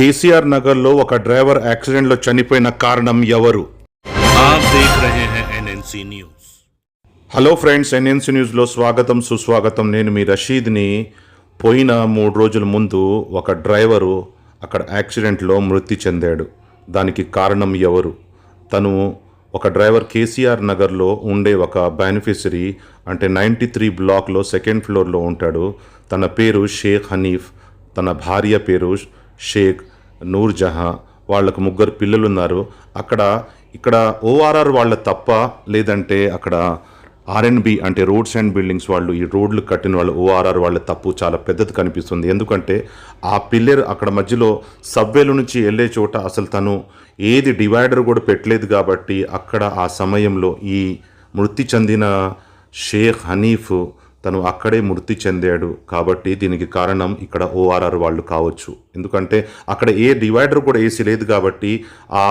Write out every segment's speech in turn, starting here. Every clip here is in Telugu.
కేసీఆర్ నగర్లో ఒక డ్రైవర్ యాక్సిడెంట్లో చనిపోయిన కారణం ఎవరు? హలో ఫ్రెండ్స్ ఎన్ఎన్సీ న్యూస్లో స్వాగతం సుస్వాగతం. నేను మీ రషీద్ని. పోయిన మూడు రోజుల ముందు ఒక డ్రైవరు అక్కడ యాక్సిడెంట్లో మృతి చెందాడు. దానికి కారణం ఎవరు? తను ఒక డ్రైవర్ కేసీఆర్ నగర్లో ఉండే ఒక బెనిఫిషరీ అంటే నైంటీ త్రీ బ్లాక్లో సెకండ్ ఫ్లోర్లో ఉంటాడు. తన పేరు షేక్ హనీఫ్ తన భార్య పేరు షేక్ నూర్జహా వాళ్ళకు ముగ్గురు పిల్లలు ఉన్నారు అక్కడ ఇక్కడ ఓఆర్ఆర్ వాళ్ళ తప్ప లేదంటే అక్కడ ఆర్ఎన్బి అంటే రోడ్స్ అండ్ బిల్డింగ్స్ వాళ్ళు ఈ రోడ్లు కట్టిన వాళ్ళు ఓఆర్ఆర్ వాళ్ళ తప్పు చాలా పెద్దది కనిపిస్తుంది. ఎందుకంటే ఆ పిల్లర్ అక్కడ మధ్యలో సబ్వేల నుంచి వెళ్ళే చోట అసలు తను ఏది డివైడర్ కూడా పెట్టలేదు కాబట్టి అక్కడ ఆ సమయంలో ఈ మృతి చెందిన షేక్ హనీఫ్ తను అక్కడే మృతి చెందాడు కాబట్టి దీనికి కారణం ఇక్కడ ఓఆర్ఆర్ వాళ్ళు కావచ్చు. ఎందుకంటే అక్కడ ఏ డివైడర్ కూడా వేసి లేదు కాబట్టి ఆ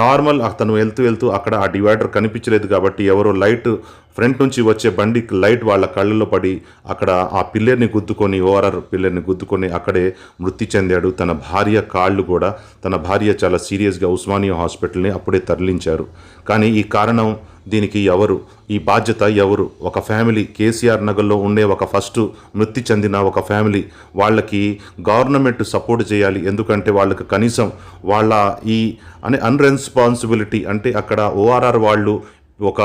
నార్మల్ అతను వెళ్తూ వెళ్తూ అక్కడ ఆ డివైడర్ కనిపించలేదు కాబట్టి ఎవరో లైట్ ఫ్రంట్ నుంచి వచ్చే బండికి లైట్ వాళ్ళ కళ్ళలో పడి అక్కడ ఆ పిల్లర్ని గుద్దుకొని ఓఆర్ఆర్ పిల్లర్ని గుద్దుకొని అక్కడే మృతి చెందాడు. తన భార్య కాళ్ళు కూడా తన భార్య చాలా సీరియస్గా ఉస్మానియా హాస్పిటల్ని అప్పుడే తరలించారు. కానీ ఈ కారణం దీనికి ఎవరు? ఈ బాధ్యత ఎవరు? ఒక ఫ్యామిలీ కేసీఆర్ నగర్లో ఉండే ఒక ఫస్ట్ మృతి చెందిన ఒక ఫ్యామిలీ వాళ్ళకి గవర్నమెంట్ సపోర్ట్ చేయాలి. ఎందుకంటే వాళ్ళకి కనీసం వాళ్ళ ఈ అనే అన్రెస్పాన్సిబిలిటీ అంటే అక్కడ ఓఆర్ఆర్ వాళ్ళు ఒక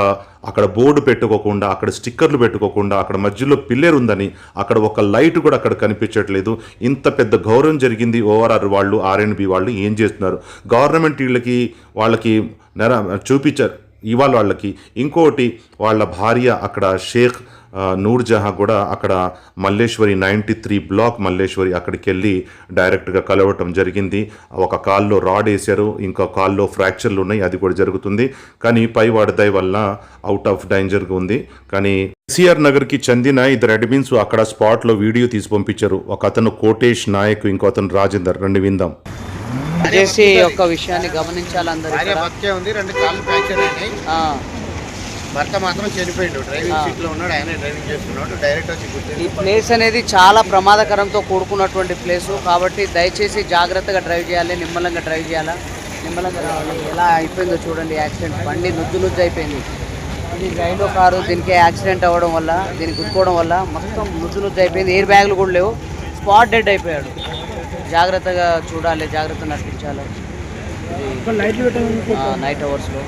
అక్కడ బోర్డు పెట్టుకోకుండా అక్కడ స్టిక్కర్లు పెట్టుకోకుండా అక్కడ మధ్యలో పిల్లర్ ఉందని అక్కడ ఒక లైట్ కూడా అక్కడ కనిపించట్లేదు. ఇంత పెద్ద గౌరవం జరిగింది ఓఆర్ఆర్ వాళ్ళు ఆర్ఎన్బి వాళ్ళు ఏం చేస్తున్నారు? గవర్నమెంట్ వీళ్ళకి వాళ్ళకి నెర చూపించారు. ఇవాళ వాళ్ళకి. ఇంకోటి వాళ్ళ భార్య అక్కడ షేక్ నూర్జహా కూడా అక్కడ Malleswari ninety three block Malleswari అక్కడికి వెళ్ళి డైరెక్ట్గా కలవటం జరిగింది. ఒక కాల్లో రాడ్ వేశారు ఇంకో కాల్లో ఫ్రాక్చర్లు ఉన్నాయి అది కూడా జరుగుతుంది. కానీ పై వాడదాయి వల్ల అవుట్ ఆఫ్ డేంజర్గా ఉంది. కానీ కేసీఆర్ నగర్కి చెందిన ఇద్దరు అడ్మిన్స్ అక్కడ స్పాట్లో వీడియో తీసి పంపించారు. ఒక అతను కోటేష్ నాయక్ ఇంకో అతను రాజేందర్ రెండు విందాం. దయచేసి ఈ యొక్క విషయాన్ని గమనించాలి అందరూ ఉంది రెండు కాళ్ళు ఫ్రాక్చర్ అయినాయి. ఆ, భర్త మాత్రం చనిపోయిండు డ్రైవింగ్ ఆ. సీట్లో ఉన్నాడు ఆయన డ్రైవింగ్ చేస్తున్నాడు డైరెక్ట్ వచ్చి ఈ ప్లేస్ అనేది చాలా ప్రమాదకరంతో కూడుకున్నటువంటి ప్లేసు. కాబట్టి దయచేసి జాగ్రత్తగా డ్రైవ్ చేయాలి నిమ్మలంగా డ్రైవ్ చేయాలా? నిమ్మలంగా రావాలి. ఎలా అయిపోయిందో చూడండి యాక్సిడెంట్. బండి నుజ్జు నుజ్జు అయిపోయింది. ఇది రైడో కారు దీనికి యాక్సిడెంట్ అవ్వడం వల్ల దీనికి గుద్దుకోవడం వల్ల మొత్తం నుజ్జు నుజ్జు అయిపోయింది. ఎయిర్ బ్యాగులు కూడా లేవు. స్పాట్ డెడ్ అయిపోయాడు. జాగ్రత్తగా చూడాలి జాగ్రత్త నడిపించాలి. ఇది నైట్ అవర్స్లో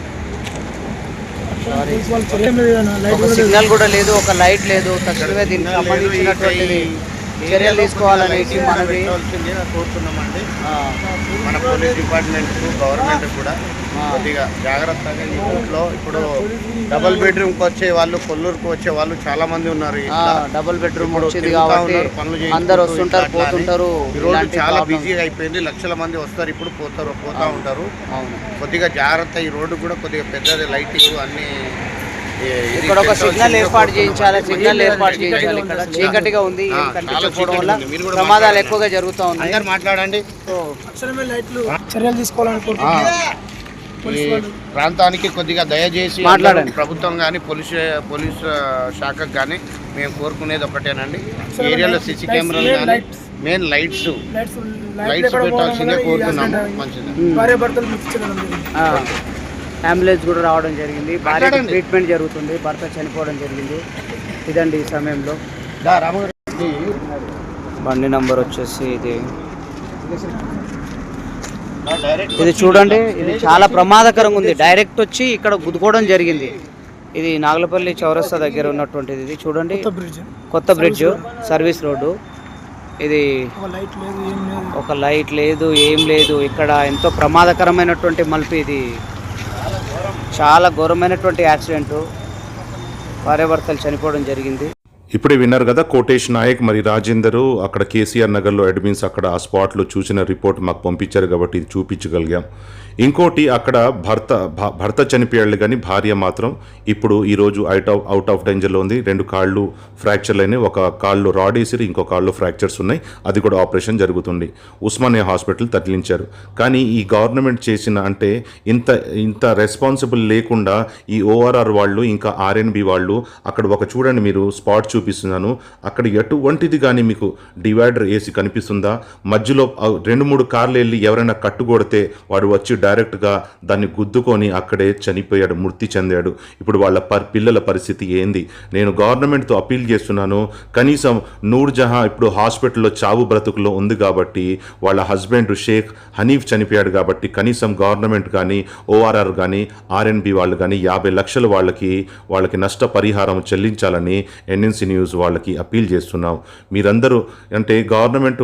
సిగ్నల్ కూడా లేదు ఒక లైట్ లేదు. తక్షణమే దీనికి సంబంధించినటువంటిది. చర్యలు తీసుకోవాలనేసి మనవి కోరుతున్నామండి మన పోలీస్ డిపార్ట్మెంట్ గవర్నమెంట్ కూడా. కొద్దిగా జాగ్రత్తగా ఈ రూట్లో ఇప్పుడు డబుల్ బెడ్రూమ్కి వచ్చే వాళ్ళు కొల్లూరుకు వచ్చే వాళ్ళు చాలా మంది ఉన్నారు ఇట్లా. డబుల్ బెడ్రూమ్ వచ్చింది కాబట్టి అందరు వస్తుంటారు ఇట్లా. పోతుంటారు ఈ రోడ్డు ఇలాంటి చాలా. బిజీగా అయిపోయింది లక్షల మంది వస్తారు ఇప్పుడు పోతారు పోతా ఉంటారు కొద్దిగా జాగ్రత్త ఈ రోడ్డు కూడా కొద్దిగా పెద్దది లైటింగ్ అన్ని ఇక్కడ ఒక సిగ్నల్ ఏర్పాటు. చేయించాలి సిగ్నల్ ఏర్పాటు చేయించాలి. ఇక్కడ చీకటిగా ఉంది కనిపించకపోవడం వల్ల చీకటిగా ఉంది. మీరు కూడా ప్రమాదాలు. ఎక్కువగా జరుగుతూ ఉన్నాయి. అందరు మాట్లాడండి. సో చర్యలు తీసుకోవాలనుకుంటున్నాను ఈ ప్రాంతానికి కొద్దిగా దయచేసి మాట్లాడండి. ప్రభుత్వం కానీ పోలీస్ పోలీస్ శాఖకు కానీ మేము కోరుకునేది ఒకటేనండి. ఏరియాలో సీసీ కెమెరాలు కానీ మెయిన్ లైట్స్ లైట్స్ పెట్టాల్సిందే కోరుతున్నాము మంచిది. భార్య భర్తలు అంబులెన్స్ కూడా రావడం జరిగింది. భార్య మాట్లాడండి. ట్రీట్మెంట్ జరుగుతుంది. భర్త చనిపోవడం జరిగింది. ఇదండి ఈ సమయంలో. బండి నంబర్ వచ్చేసి ఇది. ఇది చూడండి. ఇది చాలా ప్రమాదకరంగా ఉంది. డైరెక్ట్ వచ్చి ఇక్కడ గుద్దుకోవడం జరిగింది. ఇది నాగలపల్లి చౌరస్తా దగ్గర ఉన్నటువంటిది. ఇది చూడండి. బ్రిడ్జ్ కొత్త బ్రిడ్జ్ సర్వీస్ రోడ్డు ఇది ఒక లైట్ లేదు ఏం లేదు. ఒక లైట్ లేదు ఏం లేదు. ఇక్కడ ఎంతో ప్రమాదకరమైనటువంటి మలుపు ఇది. చాలా ఘోరమైనటువంటి యాక్సిడెంటు భార్యాభర్తలు చనిపోవడం జరిగింది. ఇప్పుడే విన్నారు కదా కోటేష్ నాయక్ మరి రాజేందరు అక్కడ కేసీఆర్ నగర్లో అడ్మిన్స్ అక్కడ ఆ స్పాట్లో చూసిన రిపోర్ట్ మాకు పంపించారు కాబట్టి ఇది చూపించగలిగాం. ఇంకోటి అక్కడ భర్త భర్త చనిపోయాడు కానీ భార్య మాత్రం ఇప్పుడు ఈరోజు అవుట్ ఆఫ్ అవుట్ ఆఫ్ డేంజర్లో ఉంది. రెండు కాళ్ళు ఫ్రాక్చర్లు అయినాయి. ఒక కాళ్ళు రాడ్ వేసిరు ఇంకో కాళ్ళు ఫ్రాక్చర్స్ ఉన్నాయి. అది కూడా ఆపరేషన్ జరుగుతుంది. ఉస్మానియా హాస్పిటల్ తరలించారు. కానీ ఈ గవర్నమెంట్ చేసిన అంటే ఇంత ఇంత రెస్పాన్సిబుల్ లేకుండా ఈ ఓఆర్ఆర్ వాళ్ళు ఇంకా ఆర్ఎన్బి వాళ్ళు అక్కడ ఒక చూడండి మీరు స్పాట్ చూపి చూపిస్తున్నాను. అక్కడ ఎటువంటిది కానీ మీకు డివైడర్ వేసి కనిపిస్తుందా? మధ్యలో రెండు మూడు కార్లు వెళ్ళి ఎవరైనా కట్టుకొడితే వాడు వచ్చి డైరెక్ట్గా దాన్ని గుద్దుకొని అక్కడే చనిపోయాడు మృతి చెందాడు. ఇప్పుడు వాళ్ళ పర్ పిల్లల పరిస్థితి ఏంది? నేను గవర్నమెంట్తో అప్పీల్ చేస్తున్నాను. కనీసం నూర్జహాన్ ఇప్పుడు హాస్పిటల్లో చావు బ్రతుకులో ఉంది కాబట్టి వాళ్ళ హస్బెండ్ షేక్ హనీఫ్ చనిపోయాడు కాబట్టి కనీసం గవర్నమెంట్ కానీ ఓఆర్ఆర్ కానీ ఆర్ఎన్బి వాళ్ళు కానీ యాభై లక్షలు వాళ్ళకి వాళ్ళకి నష్టపరిహారం చెల్లించాలని ఎన్ఎన్సి న్యూస్ వాళ్ళకి అప్పీల్ చేస్తున్నాం. మీరందరూ అంటే గవర్నమెంట్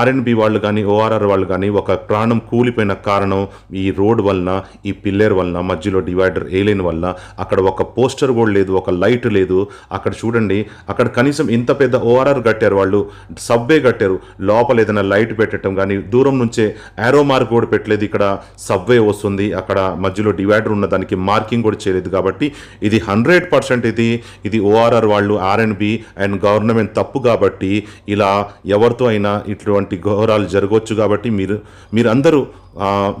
ఆర్ఎన్బి వాళ్ళు కానీ ఓఆర్ఆర్ వాళ్ళు కానీ ఒక ప్రాణం కూలిపోయిన కారణం ఈ రోడ్ వలన ఈ పిల్లర్ వలన మధ్యలో డివైడర్ వేయలేని వల్ల అక్కడ ఒక పోస్టర్ కూడా లేదు ఒక లైట్ లేదు. అక్కడ చూడండి అక్కడ కనీసం ఇంత పెద్ద ఓఆర్ఆర్ కట్టారు వాళ్ళు సబ్వే కట్టారు. లోపల ఏదైనా లైట్ పెట్టడం కానీ దూరం నుంచే యారో మార్క్ కూడా పెట్టలేదు. ఇక్కడ సబ్వే వస్తుంది అక్కడ మధ్యలో డివైడర్ ఉన్న దానికి మార్కింగ్ కూడా చేయలేదు. కాబట్టి ఇది హండ్రెడ్ పర్సెంట్ ఇది ఇది ఓఆర్ఆర్ వాళ్ళు ఆర్ఎన్ బి అండ్ గవర్నమెంట్ తప్పు కాబట్టి ఇలా ఎవరితో అయినా ఇటువంటి ఘోరాలు జరగవచ్చు కాబట్టి మీరు మీరందరూ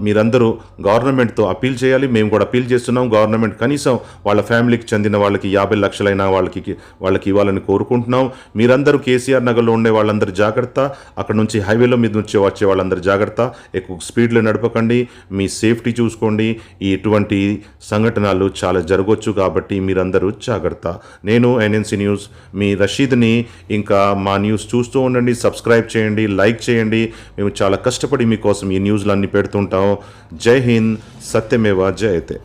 మీరందరూ గవర్నమెంట్తో అప్పీల్ చేయాలి. మేము కూడా అప్పీల్ చేస్తున్నాం. గవర్నమెంట్ కనీసం వాళ్ళ ఫ్యామిలీకి చెందిన వాళ్ళకి యాభై లక్షలైనా వాళ్ళకి వాళ్ళకి ఇవ్వాలని కోరుకుంటున్నాం. మీరందరూ కేసీఆర్ నగర్లో ఉండే వాళ్ళందరూ జాగ్రత్త అక్కడ నుంచి హైవేలో మీద నుంచి వచ్చే వాళ్ళందరూ జాగ్రత్త. ఎక్కువ స్పీడ్లో నడపకండి. మీ సేఫ్టీ చూసుకోండి. ఇటువంటి సంఘటనలు చాలా జరగవచ్చు కాబట్టి మీరందరూ జాగ్రత్త. నేను ఎన్ఎన్సీ న్యూస్ మీ రషీద్ని ఇంకా మా న్యూస్ చూస్తూ ఉండండి. సబ్స్క్రైబ్ చేయండి. లైక్ చేయండి. మేము చాలా కష్టపడి మీకోసం ఈ న్యూస్లన్నీ పెడుతుంటాం జై హింద్ సత్యమేవ జయతే